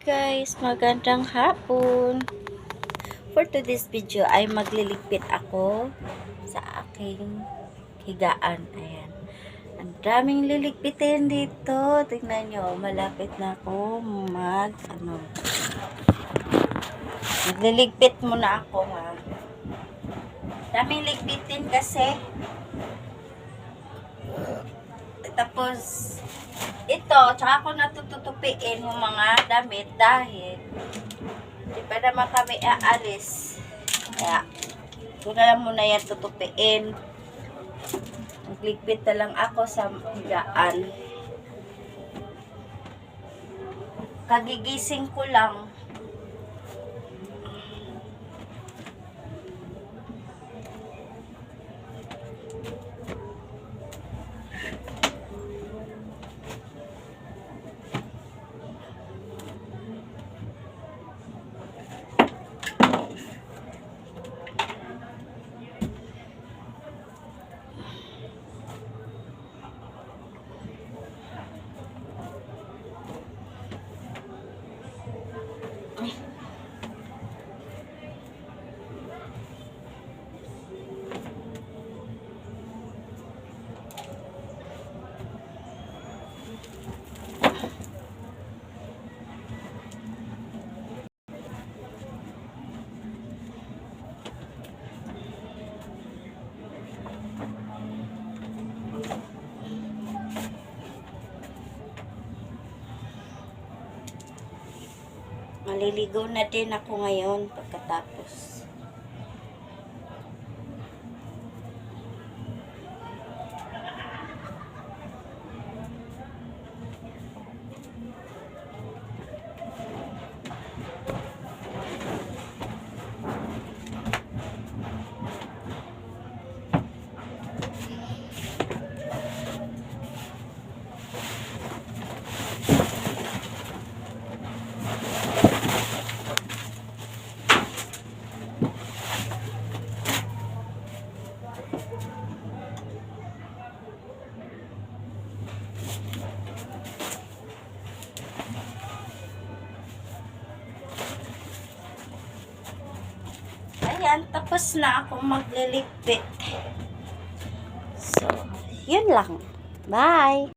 guys, magandang hapon. For today's video ay magliligpit ako sa aking higaan. Ayan. Ang daming liligpitin dito. Tingnan nyo, malapit na ako mag, ano, magliligpit muna ako ha. Daming ligpitin kasi. Tapos, ito, tsaka ko natututupiin yung mga damit dahil di pa naman kami aalis. Kaya, ito na lang muna yan tutupiin. Magligpit na lang ako sa higaan. Kagigising ko lang. Maliligo na din ako ngayon pagkatapos. Ayan, tapos na ako magliligpit. So, yun lang. Bye!